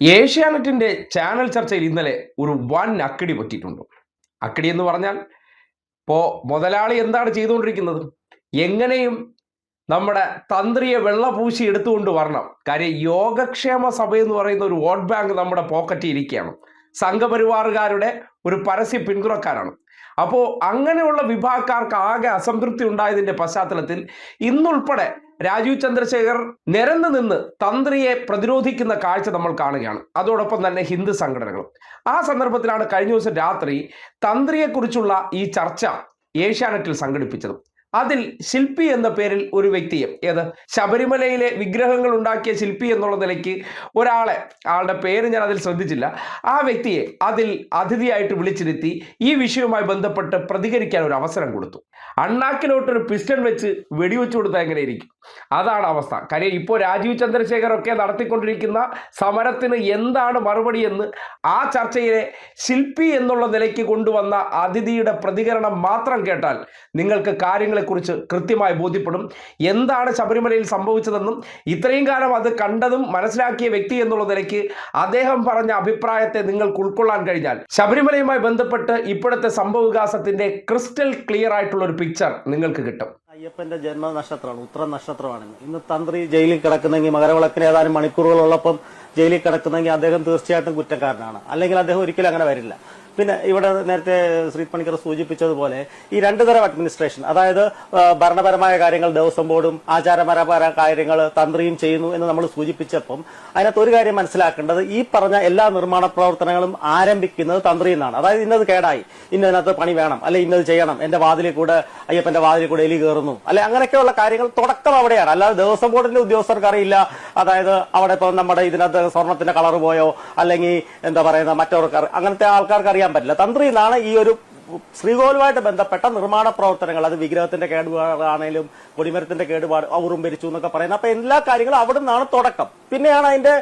ഏഷ്യാനെറ്റിന്റെ channel ചർച്ചയിൽ ഇന്നലെ ഒരു വൻ അക്കടി പറ്റിയിട്ടുണ്ട്. അക്കടി എന്ന് പറഞ്ഞാൽ ഇപ്പോൾ മുതലാളി എന്താണ് ചെയ്തുകൊണ്ടിരിക്കുന്നത്? എങ്ങനെയും നമ്മുടെ തന്ത്രിയെ വെള്ളപൂശി എടുത്തുകൊണ്ട് വരണം. കാര്യം യോഗക്ഷേമ സഭ എന്ന് പറയുന്ന ഒരു വോട്ട് ബാങ്ക് നമ്മുടെ പോക്കറ്റിൽ ഇരിക്കുകയാണ്. സംഘപരിവാറുകാരുടെ ഒരു പരസ്യ പിന്തുണക്കാരാണ്. അപ്പോൾ അങ്ങനെയുള്ള വിഭാഗക്കാർക്ക് ആകെ അസംതൃപ്തി ഉണ്ടായതിന്റെ പശ്ചാത്തലത്തിൽ ഇന്നുൾപ്പെടെ രാജീവ് ചന്ദ്രശേഖർ നിരന്നു നിന്ന് തന്ത്രിയെ പ്രതിരോധിക്കുന്ന കാഴ്ച നമ്മൾ കാണുകയാണ്. അതോടൊപ്പം തന്നെ ഹിന്ദു സംഘടനകളും. ആ സന്ദർഭത്തിലാണ് കഴിഞ്ഞ ദിവസം രാത്രി തന്ത്രിയെക്കുറിച്ചുള്ള ഈ ചർച്ച ഏഷ്യാനെറ്റിൽ സംഘടിപ്പിച്ചത്. അതിൽ ശില്പി എന്ന പേരിൽ ഒരു വ്യക്തിയെ ഏത്? ശബരിമലയിലെ വിഗ്രഹങ്ങൾ ഉണ്ടാക്കിയ ശില്പി എന്നുള്ള നിലയ്ക്ക് ഒരാളെ ആളുടെ പേര് ഞാൻ അതിൽ ശ്രദ്ധിച്ചില്ല. ആ വ്യക്തിയെ അതിൽ അതിഥിയായിട്ട് വിളിച്ചിരുത്തി ഈ വിഷയവുമായി ബന്ധപ്പെട്ട് പ്രതികരിക്കാൻ ഒരു അവസരം കൊടുത്തു. അണ്ണാക്കിലോട്ടൊരു പിസ്റ്റൺ വെച്ച് വെടിവെച്ചു കൊടുത്താൽ എങ്ങനെ ഇരിക്കും? അതാണ് അവസ്ഥ. കാര്യം ഇപ്പോൾ രാജീവ് ചന്ദ്രശേഖർ ഒക്കെ നടത്തിക്കൊണ്ടിരിക്കുന്ന സമരത്തിന് എന്താണ് മറുപടി എന്ന് ആ ചർച്ചയിലെ ശില്പി എന്നുള്ള നിലയ്ക്ക് കൊണ്ടുവന്ന അതിഥിയുടെ പ്രതികരണം മാത്രം കേട്ടാൽ നിങ്ങൾക്ക് കാര്യങ്ങളെക്കുറിച്ച് കൃത്യമായി ബോധ്യപ്പെടും. എന്താണ് ശബരിമലയിൽ സംഭവിച്ചതെന്നും ഇത്രയും കാലം അത് കണ്ടതും മനസ്സിലാക്കിയ വ്യക്തി എന്നുള്ള നിലയ്ക്ക് അദ്ദേഹം പറഞ്ഞ അഭിപ്രായത്തെ നിങ്ങൾക്ക് ഉൾക്കൊള്ളാൻ കഴിഞ്ഞാൽ ശബരിമലയുമായി ബന്ധപ്പെട്ട് ഇപ്പോഴത്തെ സംഭവവികാസത്തിന്റെ ക്രിസ്റ്റൽ ക്ലിയർ ആയിട്ടുള്ള ഒരു പിക്ചർ നിങ്ങൾക്ക് കിട്ടും. അയ്യപ്പന്റെ ജന്മ നക്ഷത്രമാണ് ഉത്തര നക്ഷത്രമാണ് ഇന്ന്. തന്ത്രി ജയിലിൽ കിടക്കുന്നെങ്കിൽ മകരവിളക്കിന് ഏതാനും മണിക്കൂറുകളുള്ളപ്പം ജയിലിൽ കിടക്കുന്നെങ്കിൽ അദ്ദേഹം തീർച്ചയായിട്ടും കുറ്റക്കാരനാണ്. അല്ലെങ്കിൽ അദ്ദേഹം ഒരിക്കലും അങ്ങനെ വരില്ല. പിന്നെ ഇവിടെ നേരത്തെ ശ്രീ പണിക്കർ സൂചിപ്പിച്ചതുപോലെ ഈ രണ്ടു തരം അഡ്മിനിസ്ട്രേഷൻ അതായത് ഭരണപരമായ കാര്യങ്ങൾ ദേവസ്വം ബോർഡും ആചാരപരമായ കാര്യങ്ങൾ തന്ത്രിയും ചെയ്യുന്നു എന്ന് നമ്മൾ സൂചിപ്പിച്ചപ്പം അതിനകത്ത് ഒരു കാര്യം മനസ്സിലാക്കേണ്ടത് ഈ പറഞ്ഞ എല്ലാ നിർമ്മാണ പ്രവർത്തനങ്ങളും ആരംഭിക്കുന്നത് തന്ത്രിയിൽ നിന്നാണ്. അതായത് ഇന്നത് കേടായി. ഇന്നതിനകത്ത് പണി വേണം. അല്ലെ ഇന്നത് ചെയ്യണം. എന്റെ വാതിലിൽ കൂടെ അയ്യപ്പന്റെ വാതിലിൽ കൂടെ എലി കയറുന്നു. അല്ലെ അങ്ങനെയൊക്കെയുള്ള കാര്യങ്ങൾ തുടക്കം അവിടെയാണ്. അല്ലാതെ ദേവസ്വം ബോർഡിന്റെ ഉദ്യോഗസ്ഥർക്ക് അറിയില്ല. അതായത് അവിടെ ഇപ്പം നമ്മുടെ ഇതിനകത്ത് സ്വർണത്തിന്റെ കളർ പോയോ? അല്ലെങ്കിൽ എന്താ പറയുന്ന മറ്റവർക്ക് അങ്ങനത്തെ ആൾക്കാർക്ക് അറിയാൻ പറ്റില്ല. തന്ത്രി എന്നാണ് ഈ ഒരു ശ്രീകോലുമായിട്ട് ബന്ധപ്പെട്ട നിർമ്മാണ പ്രവർത്തനങ്ങൾ. അത് വിഗ്രഹത്തിന്റെ കേടുപാടാണേലും കൊടിമരത്തിന്റെ കേടുപാട് ഔറും ഭരിച്ചു എന്നൊക്കെ പറയുന്നത്. അപ്പൊ എല്ലാ കാര്യങ്ങളും അവിടെ നിന്നാണ് തുടക്കം. പിന്നെയാണ് അതിന്റെ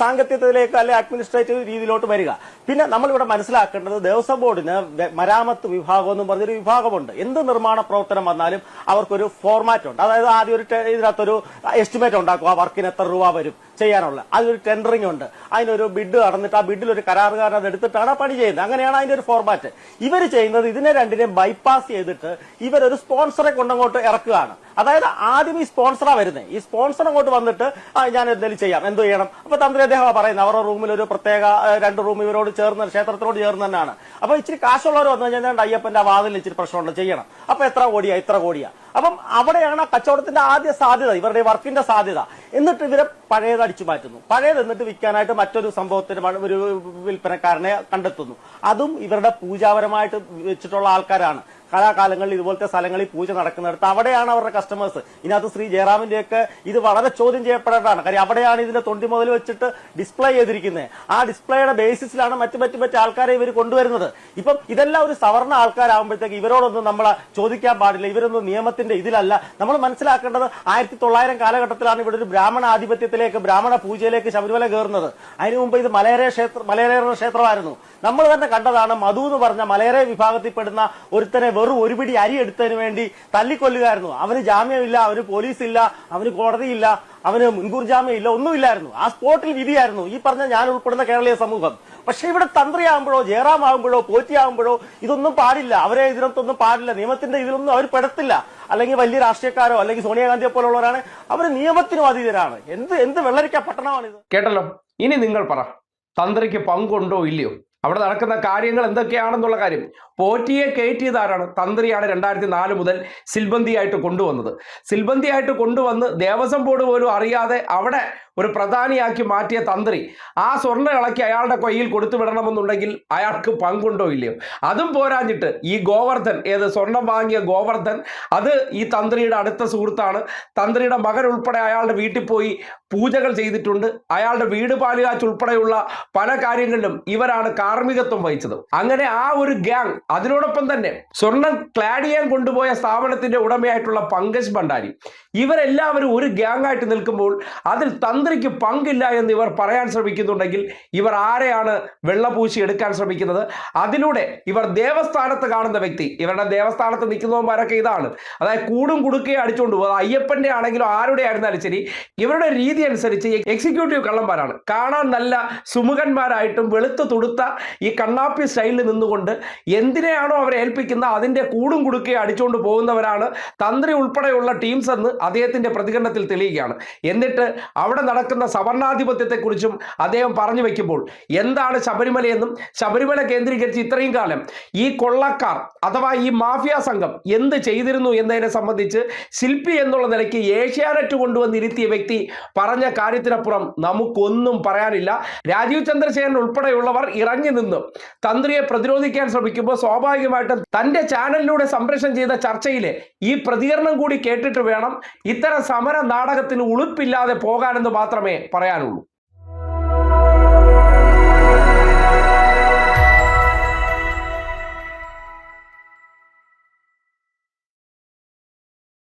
സാങ്കേതികത്തിലേക്ക് അല്ലെ അഡ്മിനിസ്ട്രേറ്റീവ് രീതിയിലോട്ട് വരിക. പിന്നെ നമ്മൾ ഇവിടെ മനസ്സിലാക്കേണ്ടത് ദേവസ്വം ബോർഡിന് മരാമത്ത് വിഭാഗം എന്ന് പറഞ്ഞൊരു വിഭാഗമുണ്ട്. എന്ത് നിർമ്മാണ പ്രവർത്തനം വന്നാലും അവർക്കൊരു ഫോർമാറ്റ് ഉണ്ട്. അതായത് ആദ്യം ഒരു ഇതിനകത്തൊരു എസ്റ്റിമേറ്റ് ഉണ്ടാക്കും. ആ വർക്കിന് എത്ര രൂപ വരും? ചെയ്യാനുള്ള. അതിലൊരു ടെൻഡറിംഗ് ഉണ്ട്. അതിനൊരു ബിഡ് നടന്നിട്ട് ആ ബിഡിൽ ഒരു കരാറുകാരൻ അത് എടുത്തിട്ടാണ് ആ പണി ചെയ്യുന്നത്. അങ്ങനെയാണ് അതിന്റെ ഒരു ഫോർമാറ്റ് ഇവർ ചെയ്യുന്നത് ഇതിനെ രണ്ടിനെയും ബൈപ്പാസ് ചെയ്തിട്ട് ഇവരൊരു സ്പോൺസറെ കൊണ്ടങ്ങോട്ട് ഇറക്കുകയാണ്. അതായത് ആദ്യം ഈ സ്പോൺസറാ വരുന്നത്. ഈ സ്പോൺസർ അങ്ങോട്ട് വന്നിട്ട് ഞാൻ എന്തെങ്കിലും ചെയ്യാം. എന്ത് ചെയ്യണം? അപ്പൊ തന്ത്രി അദ്ദേഹം പറയുന്നത്. അവരുടെ റൂമിൽ ഒരു പ്രത്യേക രണ്ട് റൂം ഇവരോട് ചേർന്ന് ക്ഷേത്രത്തിനോട് ചേർന്ന് തന്നെയാണ്. അപ്പൊ ഇച്ചിരി കാശുള്ളവർ വന്നു കഴിഞ്ഞാൽ അയ്യപ്പന്റെ വാതിൽ ഇച്ചിരി പ്രശ്നമുണ്ട്. ചെയ്യണം. അപ്പൊ എത്ര കോടിയാ? ഇത്ര കോടിയാ. അപ്പം അവിടെയാണ് ആ കച്ചവടത്തിന്റെ ആദ്യ സാധ്യത ഇവരുടെ വർക്കിന്റെ സാധ്യത. എന്നിട്ട് ഇവരെ പഴയത് അടിച്ചു മാറ്റുന്നു. പഴയത് എന്നിട്ട് വിൽക്കാനായിട്ട് മറ്റൊരു സംഭവത്തിന് ഒരു വിൽപ്പനക്കാരനെ കണ്ടെത്തുന്നു. അതും ഇവരുടെ പൂജാപരമായിട്ട് വെച്ചിട്ടുള്ള ആൾക്കാരാണ്. കലാകാലങ്ങളിൽ ഇതുപോലത്തെ സ്ഥലങ്ങളിൽ പൂജ നടക്കുന്നിടത്ത് അവിടെയാണ് അവരുടെ കസ്റ്റമേഴ്സ് ഇതിനകത്ത് ശ്രീ ജയറാമിന്റെയൊക്കെ ഇത് വളരെ ചോദ്യം ചെയ്യപ്പെടേണ്ടതാണ്. കാര്യം അവിടെയാണ് ഇതിന്റെ തൊണ്ടി മുതൽ വെച്ചിട്ട് ഡിസ്പ്ലേ ചെയ്തിരിക്കുന്നത് ആ ഡിസ്പ്ലേയുടെ ബേസിസിലാണ് മറ്റു മറ്റു മറ്റു ആൾക്കാരെ ഇവർ കൊണ്ടുവരുന്നത്. ഇപ്പം ഇതെല്ലാം ഒരു സവർണ ആൾക്കാരാകുമ്പോഴത്തേക്ക് ഇവരോടൊന്നും നമ്മൾ ചോദിക്കാൻ പാടില്ല. ഇവരൊന്നും നിയമത്തിന്റെ ഇതിലല്ല. നമ്മൾ മനസ്സിലാക്കേണ്ടത് ആയിരത്തി തൊള്ളായിരം കാലഘട്ടത്തിലാണ് ഇവിടെ ഒരു ബ്രാഹ്മണ ആധിപത്യത്തിലേക്ക് ബ്രാഹ്മണ പൂജയിലേക്ക് ശബരിമല കയറുന്നത്. അതിനു മുമ്പ് ഇത് മലയര ക്ഷേത്ര മലയര ക്ഷേത്രമായിരുന്നു. നമ്മൾ തന്നെ കണ്ടതാണ് മധു എന്ന് പറഞ്ഞ മലയരേ വിഭാഗത്തിൽപ്പെടുന്ന ഒരുത്തനെ വെറും ഒരു പിടി അരി എടുത്തതിന് വേണ്ടി തല്ലിക്കൊല്ലുകയായിരുന്നു. അവന് ജാമ്യമില്ല അവന് പോലീസില്ല അവന് കോടതിയില്ല അവന് മുൻകൂർ ജാമ്യമില്ല ഒന്നുമില്ലായിരുന്നു. ആ സ്പോട്ടിൽ വിധിയായിരുന്നു ഈ പറഞ്ഞ ഞാൻ ഉൾപ്പെടുന്ന കേരളീയ സമൂഹം. പക്ഷെ ഇവിടെ തന്ത്രിയാകുമ്പോഴോ ജയറാം ആകുമ്പോഴോ പോറ്റിയാകുമ്പോഴോ ഇതൊന്നും പാടില്ല. അവരെ ഇതിനകത്തൊന്നും പാടില്ല. നിയമത്തിന്റെ ഇതിലൊന്നും അവർ പെടത്തില്ല. അല്ലെങ്കിൽ വലിയ രാഷ്ട്രീയക്കാരോ അല്ലെങ്കിൽ സോണിയാഗാന്ധിയെ പോലുള്ളവരാണ്. അവർ നിയമത്തിനും അതീതരാണ്. എന്ത് എന്ത് വെള്ളരിക്ക പട്ടണമാണിത്? കേട്ടല്ലോ? ഇനി നിങ്ങൾ പറ. തന്ത്രിക്ക് പങ്കുണ്ടോ ഇല്ലയോ? അവിടെ നടക്കുന്ന കാര്യങ്ങൾ എന്തൊക്കെയാണെന്നുള്ള കാര്യം. പോറ്റിയെ കയറ്റിയത് ആരാണ്? തന്ത്രിയാണ് രണ്ടായിരത്തി നാല് മുതൽ സിൽബന്തിയായിട്ട് കൊണ്ടുവന്നത്. സിൽബന്തിയായിട്ട് കൊണ്ടുവന്ന് ദേവസ്വം ബോർഡ് പോലും അറിയാതെ അവിടെ ഒരു പ്രധാനിയാക്കി മാറ്റിയ തന്ത്രി ആ സ്വർണ ഇളക്കി അയാളുടെ കയ്യിൽ കൊടുത്തു വിടണമെന്നുണ്ടെങ്കിൽ അയാൾക്ക് പങ്കുണ്ടോ ഇല്ലയോ? അതും പോരാഞ്ഞിട്ട് ഈ ഗോവർദ്ധൻ ഏത് സ്വർണം വാങ്ങിയ ഗോവർദ്ധൻ അത് ഈ തന്ത്രിയുടെ അടുത്ത സുഹൃത്താണ്. തന്ത്രിയുടെ മകൻ ഉൾപ്പെടെ അയാളുടെ വീട്ടിൽ പോയി പൂജകൾ ചെയ്തിട്ടുണ്ട്. അയാളുടെ വീട് പാലുകാച്ച് ഉൾപ്പെടെയുള്ള പല കാര്യങ്ങളിലും ഇവരാണ് കാർമ്മികത്വം വഹിച്ചത്. അങ്ങനെ ആ ഒരു ഗ്യാങ് അതിനോടൊപ്പം തന്നെ സ്വർണം ക്ലാഡിയാൻ കൊണ്ടുപോയ സ്ഥാപനത്തിന്റെ ഉടമയായിട്ടുള്ള പങ്കജ് ഭണ്ഡാരി ഇവരെല്ലാവരും ഒരു ഗ്യാങ് ആയിട്ട് നിൽക്കുമ്പോൾ അതിൽ തന്ത്രി തന്ത്രിക്ക് പങ്കില്ല എന്ന് ഇവർ പറയാൻ ശ്രമിക്കുന്നുണ്ടെങ്കിൽ ഇവർ ആരെയാണ് വെള്ളപൂശി എടുക്കാൻ ശ്രമിക്കുന്നത്? അതിലൂടെ ഇവർ ദേവസ്ഥാനത്ത് കാണുന്ന വ്യക്തി ഇവരുടെ ദേവസ്ഥാനത്ത് നിൽക്കുന്നവന്മാരൊക്കെ ഇതാണ്. അതായത് കൂടും കുടുക്കുകയും അടിച്ചുകൊണ്ട് പോകും. അയ്യപ്പന്റെ ആണെങ്കിലും ആരുടെ ആയിരുന്നാലും ശരി ഇവരുടെ രീതി അനുസരിച്ച് എക്സിക്യൂട്ടീവ് കള്ളന്മാരാണ്. കാണാൻ നല്ല സുമുഖന്മാരായിട്ടും വെളുത്ത് തുടുത്ത ഈ കണ്ണാപ്പി സ്റ്റൈലിൽ നിന്നുകൊണ്ട് എന്തിനെയാണോ അവരെ ഏൽപ്പിക്കുന്ന അതിന്റെ കൂടും കുടുക്കുകയും അടിച്ചുകൊണ്ട് പോകുന്നവരാണ് തന്ത്രി ഉൾപ്പെടെയുള്ള ടീംസ് എന്ന് അദ്ദേഹത്തിന്റെ പ്രതികരണത്തിൽ തെളിയുകയാണ്. എന്നിട്ട് അവിടെ നടക്കുന്ന സവർണാധിപത്യത്തെക്കുറിച്ചും അദ്ദേഹം പറഞ്ഞു വയ്ക്കുമ്പോൾ എന്താണ് ശബരിമലയെന്നും ശബരിമല കേന്ദ്രീകരിച്ച് ഇത്രയും കാലം ഈ കൊള്ളക്കാർ അഥവാ ഈ മാഫിയ സംഘം എന്ത് ചെയ്തിരുന്നു എന്നതിനെ സംബന്ധിച്ച് ശില്പി എന്നുള്ള നിലയ്ക്ക് ഏഷ്യാനെറ്റ് കൊണ്ടുവന്നിരുത്തിയ വ്യക്തി പറഞ്ഞ കാര്യത്തിനപ്പുറം നമുക്കൊന്നും പറയാനില്ല. രാജീവ് ചന്ദ്രശേഖരൻ ഉൾപ്പെടെയുള്ളവർ ഇറങ്ങി നിന്ന് തന്ത്രിയെ പ്രതിരോധിക്കാൻ ശ്രമിക്കുമ്പോൾ സ്വാഭാവികമായിട്ടും തന്റെ ചാനലിലൂടെ സംപ്രേഷണം ചെയ്ത ചർച്ചയിലെ ഈ പ്രതികരണം കൂടി കേട്ടിട്ട് വേണം ഇത്തരം സമര നാടകത്തിന് ഉളുപ്പില്ലാതെ പോകാനെന്ന് മാത്രമേ പറയാനുള്ളൂ